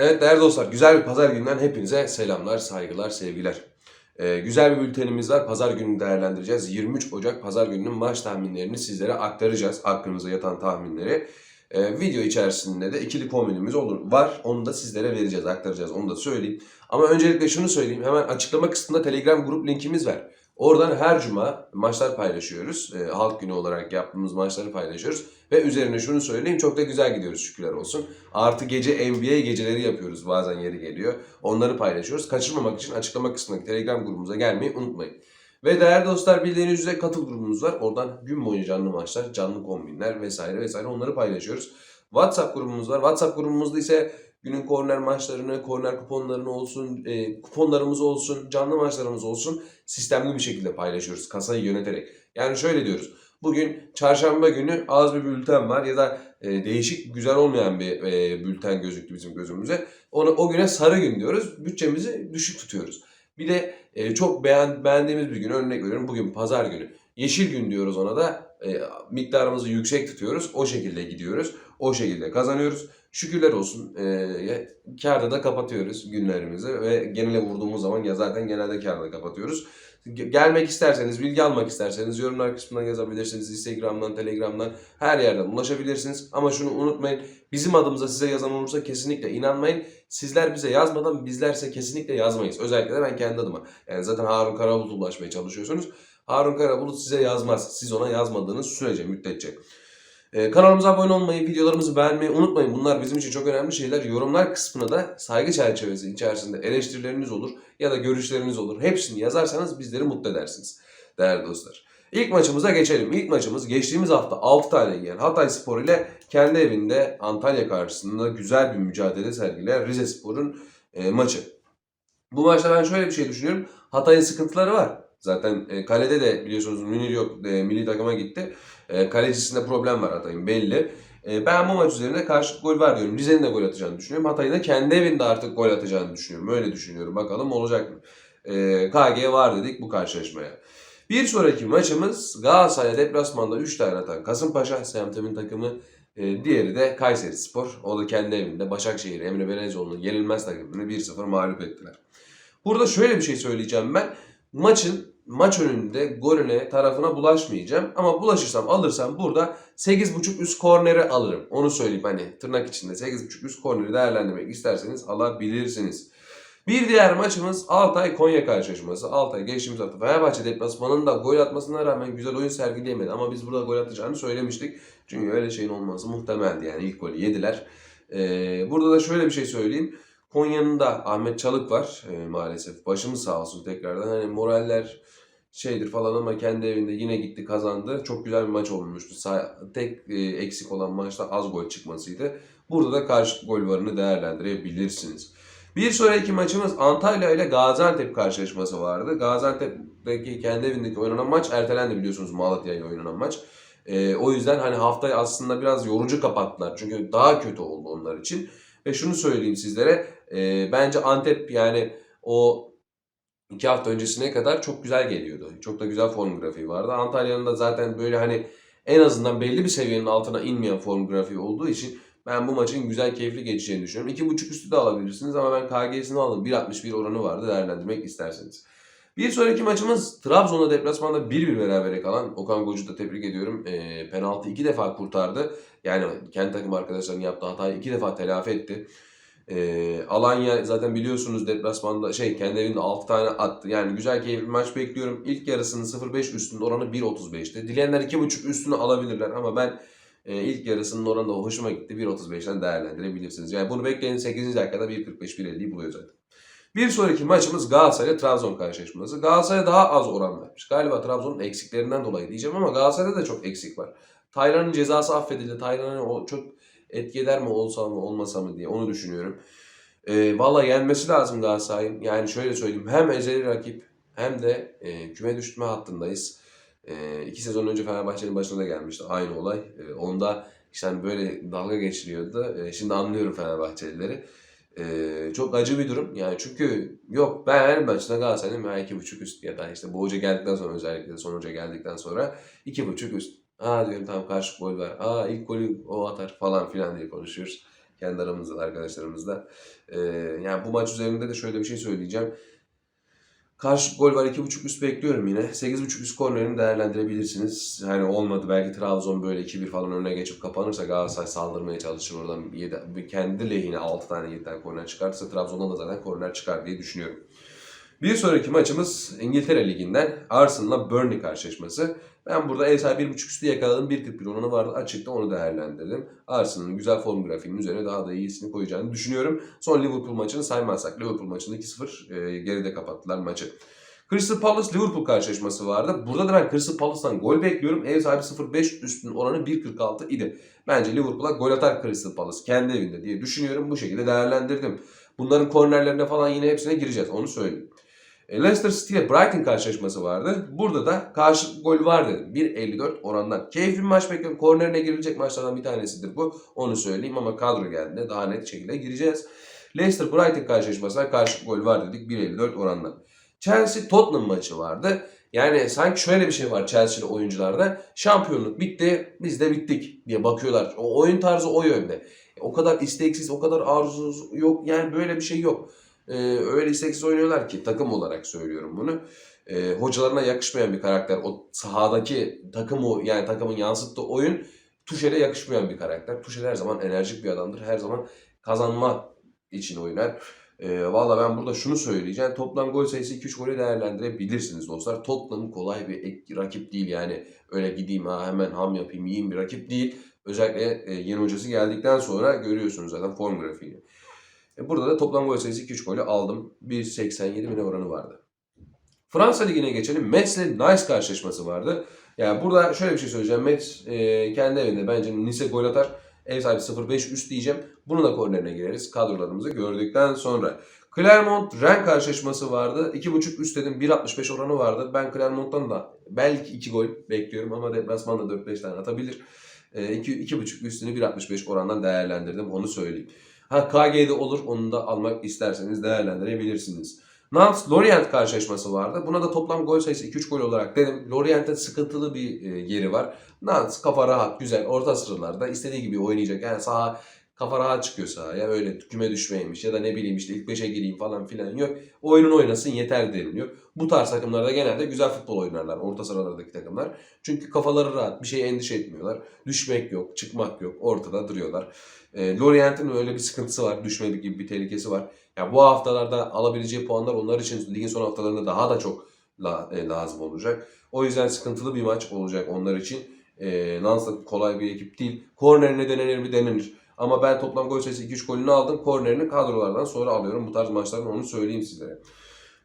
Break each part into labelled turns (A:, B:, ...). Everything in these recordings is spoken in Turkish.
A: Evet değerli dostlar, güzel bir pazar gününden hepinize selamlar, saygılar, sevgiler. Ee, güzel bir bültenimiz var. Pazar gününü değerlendireceğiz. 23 Ocak pazar gününün maç tahminlerini sizlere aktaracağız. Aklınıza yatan tahminleri. Ee, video içerisinde de ikili kombinimiz olur, var. Onu da sizlere vereceğiz, aktaracağız. Onu da söyleyeyim. Ama öncelikle şunu söyleyeyim. Hemen açıklama kısmında Telegram grup linkimiz var. Oradan her cuma maçlar paylaşıyoruz. Ee, halk günü olarak yaptığımız maçları paylaşıyoruz. Ve üzerine şunu söyleyeyim çok da güzel gidiyoruz şükürler olsun. Artı gece NBA geceleri yapıyoruz bazen yeri geliyor. Onları paylaşıyoruz. Kaçırmamak için açıklama kısmındaki Telegram grubumuza gelmeyi unutmayın. Ve değerli dostlar bildiğiniz üzere katıl grubumuz var. Oradan gün boyunca canlı maçlar, canlı kombinler vesaire vesaire onları paylaşıyoruz. WhatsApp grubumuz var. WhatsApp grubumuzda ise günün korner maçlarını, korner kuponlarını olsun, e, kuponlarımız olsun, canlı maçlarımız olsun sistemli bir şekilde paylaşıyoruz kasayı yöneterek. Yani şöyle diyoruz. Bugün çarşamba günü az bir bülten var ya da e, değişik güzel olmayan bir e, bülten gözüktü bizim gözümüze. Onu o güne sarı gün diyoruz. Bütçemizi düşük tutuyoruz. Bir de e, çok beğen, beğendiğimiz bir gün örnek veriyorum bugün pazar günü. Yeşil gün diyoruz ona da e, miktarımızı yüksek tutuyoruz. O şekilde gidiyoruz. O şekilde kazanıyoruz. Şükürler olsun. E, kârda da kapatıyoruz günlerimizi ve genele vurduğumuz zaman ya zaten genelde kârda kapatıyoruz. Ge- Gelmek isterseniz, bilgi almak isterseniz yorumlar kısmından yazabilirsiniz. Instagram'dan, Telegram'dan her yerden ulaşabilirsiniz. Ama şunu unutmayın. Bizim adımıza size yazan olursa kesinlikle inanmayın. Sizler bize yazmadan bizlerse kesinlikle yazmayız. Özellikle de ben kendi adıma. Yani zaten Harun Karabulut'a ulaşmaya çalışıyorsunuz. Harun Karabulut size yazmaz. Siz ona yazmadığınız sürece, müddetçe. Ee, kanalımıza abone olmayı, videolarımızı beğenmeyi unutmayın. Bunlar bizim için çok önemli şeyler. Yorumlar kısmına da saygı çerçevesi içerisinde eleştirileriniz olur ya da görüşleriniz olur. Hepsini yazarsanız bizleri mutlu edersiniz değerli dostlar. İlk maçımıza geçelim. İlk maçımız geçtiğimiz hafta 6 tane yiyen Hatay Spor ile kendi evinde Antalya karşısında güzel bir mücadele sergileyen Rize Spor'un e, maçı. Bu maçta ben şöyle bir şey düşünüyorum. Hatay'ın sıkıntıları var. Zaten e, kalede de biliyorsunuz Münir yok e, milli takıma gitti. E, kalecisinde problem var Hatay'ın belli. E, ben bu maç üzerinde karşılık gol var diyorum. Rize'nin de gol atacağını düşünüyorum. Hatay'ın da kendi evinde artık gol atacağını düşünüyorum. Öyle düşünüyorum. Bakalım olacak mı? E, KG var dedik bu karşılaşmaya. Bir sonraki maçımız Galatasaray deplasmanda 3 tane atan Kasımpaşa semtimin takımı. E, diğeri de Kayseri Spor. O da kendi evinde Başakşehir Emre Belezoğlu'nun yenilmez takımını 1-0 mağlup ettiler. Burada şöyle bir şey söyleyeceğim ben. Maçın maç önünde golüne tarafına bulaşmayacağım. Ama bulaşırsam alırsam burada 8.5 üst korneri alırım. Onu söyleyeyim hani tırnak içinde 8.5 üst korneri değerlendirmek isterseniz alabilirsiniz. Bir diğer maçımız Altay Konya karşılaşması. Altay geçtiğimiz hafta Fenerbahçe deplasmanında gol atmasına rağmen güzel oyun sergileyemedi. Ama biz burada gol atacağını söylemiştik. Çünkü öyle şeyin olması muhtemeldi yani ilk golü yediler. Ee, burada da şöyle bir şey söyleyeyim. Konya'nın da Ahmet Çalık var e, maalesef. Başımız sağ olsun tekrardan. Hani moraller şeydir falan ama kendi evinde yine gitti kazandı. Çok güzel bir maç olmuştu. Tek e, eksik olan maçta az gol çıkmasıydı. Burada da karşı gol varını değerlendirebilirsiniz. Bir sonraki maçımız Antalya ile Gaziantep karşılaşması vardı. Gaziantep'teki kendi evindeki oynanan maç ertelendi biliyorsunuz Malatya'ya oynanan maç. E, o yüzden hani haftayı aslında biraz yorucu kapattılar. Çünkü daha kötü oldu onlar için. Ve şunu söyleyeyim sizlere. e, bence Antep yani o iki hafta öncesine kadar çok güzel geliyordu. Çok da güzel form grafiği vardı. Antalya'nın da zaten böyle hani en azından belli bir seviyenin altına inmeyen form grafiği olduğu için ben bu maçın güzel keyifli geçeceğini düşünüyorum. 2.5 üstü de alabilirsiniz ama ben KG'sini aldım. 1.61 oranı vardı değerlendirmek isterseniz. Bir sonraki maçımız Trabzon'da deplasmanda 1-1 berabere kalan Okan Gocu da tebrik ediyorum. E, penaltı iki defa kurtardı. Yani kendi takım arkadaşlarının yaptığı hatayı iki defa telafi etti. E, Alanya zaten biliyorsunuz deplasmanda şey kendi evinde 6 tane attı. Yani güzel keyifli bir maç bekliyorum. İlk yarısının 0.5 üstünün oranı 1.35'ti. Dileyenler 2.5 üstünü alabilirler ama ben e, ilk yarısının oranı da hoşuma gitti. 1.35'ten değerlendirebilirsiniz. Yani bunu bekleyin 8. dakikada 1.45-1.50'yi buluyor zaten. Bir sonraki maçımız Galatasaray Trabzon karşılaşması. Galatasaray daha az oran vermiş. Galiba Trabzon'un eksiklerinden dolayı diyeceğim ama Galatasaray'da da çok eksik var. Taylan'ın cezası affedildi. Taylan'ın o çok etki mi olsa mı olmasa mı diye onu düşünüyorum. E, Valla yenmesi lazım Galatasaray'ın. Yani şöyle söyleyeyim hem ezeli rakip hem de e, küme düşme hattındayız. E, iki sezon önce Fenerbahçe'nin başına da gelmişti aynı olay. E, onda işte hani böyle dalga geçiliyordu. E, şimdi anlıyorum Fenerbahçelileri. E, çok acı bir durum. Yani çünkü yok ben her maçta Galatasaray'ın ben iki buçuk üst ya da işte bu hoca geldikten sonra özellikle son hoca geldikten sonra iki buçuk üst. Aa diyorum tamam karşı gol var. Aa ilk golü o atar falan filan diye konuşuyoruz. Kendi aramızda da, arkadaşlarımızla. Ee, yani bu maç üzerinde de şöyle bir şey söyleyeceğim. Karşı gol var 2.5 üst bekliyorum yine. 8.5 üst kornerini değerlendirebilirsiniz. Yani olmadı belki Trabzon böyle 2-1 falan önüne geçip kapanırsa Galatasaray saldırmaya çalışır. Oradan yedi, bir kendi lehine 6 tane 7 tane korner çıkartırsa Trabzon'dan da zaten korner çıkar diye düşünüyorum. Bir sonraki maçımız İngiltere Ligi'nden Arsenal'la Burnley karşılaşması. Ben burada ev sahibi 1.5 üstü yakaladım. 1.41 oranı vardı. Açıkta onu değerlendirdim. Arsenal'ın güzel form grafiğinin üzerine daha da iyisini koyacağını düşünüyorum. Son Liverpool maçını saymazsak Liverpool maçını 2-0 e, geride kapattılar maçı. Crystal Palace Liverpool karşılaşması vardı. Burada da ben Crystal Palace'tan gol bekliyorum. Ev sahibi 0.5 üstünün oranı 1.46 idi. Bence Liverpool'a gol atar Crystal Palace kendi evinde diye düşünüyorum. Bu şekilde değerlendirdim. Bunların kornerlerine falan yine hepsine gireceğiz. Onu söyleyeyim. E, Leicester City Brighton karşılaşması vardı. Burada da karşı gol var dedim. 1.54 orandan. Keyifli bir maç bekliyorum. Kornerine girilecek maçlardan bir tanesidir bu. Onu söyleyeyim ama kadro geldiğinde daha net şekilde gireceğiz. Leicester Brighton karşılaşmasına karşı gol var dedik 1.54 orandan. Chelsea Tottenham maçı vardı. Yani sanki şöyle bir şey var Chelsea'li oyuncularda. Şampiyonluk bitti, biz de bittik diye bakıyorlar. O oyun tarzı o yönde. O kadar isteksiz, o kadar arzusuz yok. Yani böyle bir şey yok. Ee, öyle isteksiz oynuyorlar ki takım olarak söylüyorum bunu. Ee, hocalarına yakışmayan bir karakter. O sahadaki takımı yani takımın yansıttığı oyun Tuşel'e yakışmayan bir karakter. Tuşel her zaman enerjik bir adamdır. Her zaman kazanma için oynar. Ee, Valla ben burada şunu söyleyeceğim. Toplam gol sayısı 2-3 golü değerlendirebilirsiniz dostlar. Tottenham kolay bir ek- rakip değil yani. Öyle gideyim ha hemen ham yapayım yiyeyim bir rakip değil. Özellikle e, yeni hocası geldikten sonra görüyorsunuz zaten form grafiğini. E, burada da toplam gol sayısı 2-3 golü aldım. 1.87 bine oranı vardı. Fransa Ligi'ne geçelim. Metz ile Nice karşılaşması vardı. Yani burada şöyle bir şey söyleyeceğim. Metz e, kendi evinde bence Nice gol atar. Ev sahibi 0-5 üst diyeceğim. Bunun da kornerine gireriz kadrolarımızı gördükten sonra. Clermont Rennes karşılaşması vardı. 2.5 üst dedim 1.65 oranı vardı. Ben Clermont'tan da belki 2 gol bekliyorum ama deplasmanda 4-5 tane atabilir. E, 2, 2.5 üstünü 1.65 orandan değerlendirdim onu söyleyeyim. Ha KG'de olur onu da almak isterseniz değerlendirebilirsiniz. Nantes Lorient karşılaşması vardı. Buna da toplam gol sayısı 2-3 gol olarak dedim. Lorient'te sıkıntılı bir e, yeri var. Nantes kafa rahat, güzel, orta sıralarda istediği gibi oynayacak. Yani saha kafa rahat çıkıyor sahaya. Öyle küme düşmeymiş ya da ne bileyim işte ilk 5'e gireyim falan filan yok. Oyunun oynasın yeter deniliyor. Bu tarz takımlarda genelde güzel futbol oynarlar orta sıralardaki takımlar. Çünkü kafaları rahat, bir şeye endişe etmiyorlar. Düşmek yok, çıkmak yok, ortada duruyorlar. E, Lorient'in öyle bir sıkıntısı var, düşme gibi bir tehlikesi var. Yani bu haftalarda alabileceği puanlar onlar için ligin son haftalarında daha da çok la, e, lazım olacak. O yüzden sıkıntılı bir maç olacak onlar için. E, Nantes da kolay bir ekip değil. Kornerine denenir mi denenir. Ama ben toplam gol sayısı 2-3 golünü aldım. Kornerini kadrolardan sonra alıyorum. Bu tarz maçların onu söyleyeyim sizlere.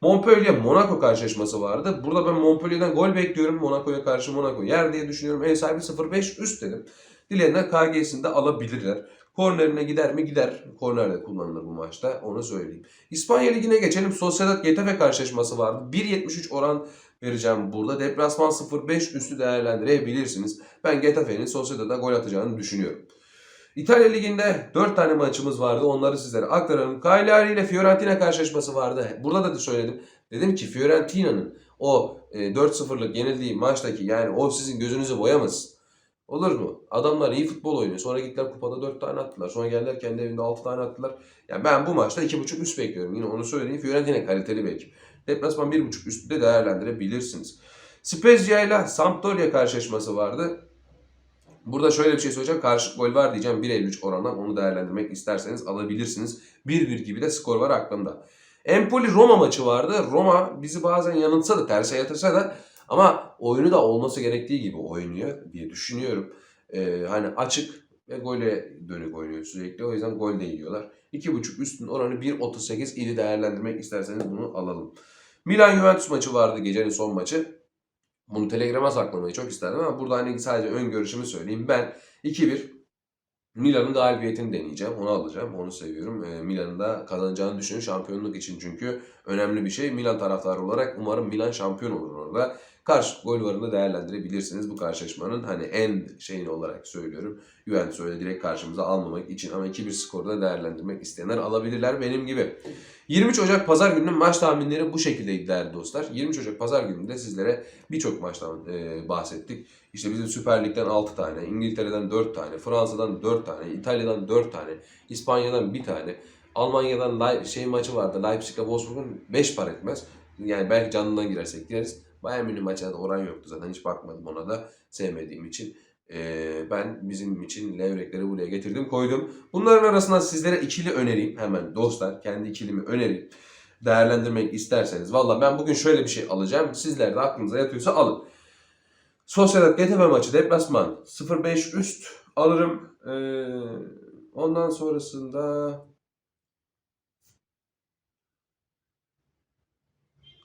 A: Montpellier Monaco karşılaşması vardı. Burada ben Montpellier'den gol bekliyorum. Monaco'ya karşı Monaco yer diye düşünüyorum. Ev sahibi 0-5 üst dedim. Dileyenler KG'sini de alabilirler. Kornerine gider mi? Gider. Korner de kullanılır bu maçta. Onu söyleyeyim. İspanya Ligi'ne geçelim. Sociedad Getafe karşılaşması vardı. 1.73 oran vereceğim burada. Deplasman 0.5 üstü değerlendirebilirsiniz. Ben Getafe'nin Sociedad'a gol atacağını düşünüyorum. İtalya Ligi'nde 4 tane maçımız vardı. Onları sizlere aktaralım. Cagliari ile Fiorentina karşılaşması vardı. Burada da söyledim. Dedim ki Fiorentina'nın o e, 4-0'lık yenildiği maçtaki yani o sizin gözünüzü boyamasın. Olur mu? Adamlar iyi futbol oynuyor. Sonra gittiler kupada 4 tane attılar. Sonra geldiler kendi evinde 6 tane attılar. Yani ben bu maçta 2.5 üst bekliyorum. Yine onu söyleyeyim. Fiorentina kaliteli bir ekip. Deplasman 1.5 üstü de değerlendirebilirsiniz. Spezia ile Sampdoria karşılaşması vardı. Burada şöyle bir şey söyleyeceğim. Karşı gol var diyeceğim. 1.53 orandan onu değerlendirmek isterseniz alabilirsiniz. 1-1 gibi de skor var aklımda. Empoli Roma maçı vardı. Roma bizi bazen yanıltsa da terse yatırsa da ama oyunu da olması gerektiği gibi oynuyor diye düşünüyorum. Ee, hani açık ve gole dönük oynuyor sürekli. O yüzden gol de yiyorlar. 2.5 üstün oranı 1.38 idi değerlendirmek isterseniz bunu alalım. Milan Juventus maçı vardı gecenin son maçı. Bunu Telegram'a saklamayı çok isterdim ama burada hani sadece ön görüşümü söyleyeyim. Ben 2-1 Milan'ın galibiyetini deneyeceğim. Onu alacağım. Onu seviyorum. Ee, Milan'ın da kazanacağını düşünüyorum şampiyonluk için çünkü önemli bir şey. Milan taraftarı olarak umarım Milan şampiyon olur orada. Karşı gol varını değerlendirebilirsiniz bu karşılaşmanın hani en şeyini olarak söylüyorum. Juventus öyle direkt karşımıza almamak için ama 2-1 skorda değerlendirmek isteyenler alabilirler benim gibi. 23 Ocak Pazar gününün maç tahminleri bu şekildeydi değerli dostlar. 23 Ocak Pazar gününde sizlere birçok maçtan e, bahsettik. İşte bizim Süper Lig'den 6 tane, İngiltere'den 4 tane, Fransa'dan 4 tane, İtalya'dan 4 tane, İspanya'dan 1 tane, Almanya'dan şey maçı vardı. Leipzig'le Wolfsburg'un 5 para etmez. Yani belki canından girersek gireriz. Bayern Münih maçına da oran yoktu zaten hiç bakmadım ona da sevmediğim için. Ee, ben bizim için levrekleri buraya getirdim koydum. Bunların arasından sizlere ikili önereyim hemen dostlar. Kendi ikilimi önereyim. Değerlendirmek isterseniz. Valla ben bugün şöyle bir şey alacağım. Sizler de aklınıza yatıyorsa alın. Sociedad Getafe maçı deplasman 0-5 üst alırım. Ee, ondan sonrasında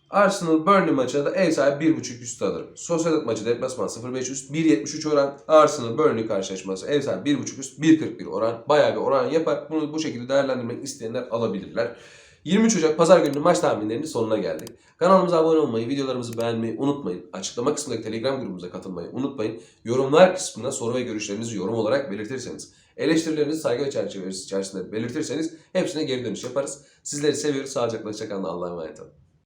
A: Arsenal Burnley maçına da ev sahibi 1.5 üstü alırım. Sociedad maçı deplasman 0.5 üst 1.73 oran. Arsenal Burnley karşılaşması ev sahibi 1.5 üst 1.41 oran. Bayağı bir oran yapar. Bunu bu şekilde değerlendirmek isteyenler alabilirler. 23 Ocak Pazar günü maç tahminlerinin sonuna geldik. Kanalımıza abone olmayı, videolarımızı beğenmeyi unutmayın. Açıklama kısmındaki Telegram grubumuza katılmayı unutmayın. Yorumlar kısmına soru ve görüşlerinizi yorum olarak belirtirseniz, eleştirilerinizi saygı ve çerçevesi içerisinde belirtirseniz hepsine geri dönüş yaparız. Sizleri seviyoruz. Sağlıcakla hoşçakalın. Allah'a emanet olun.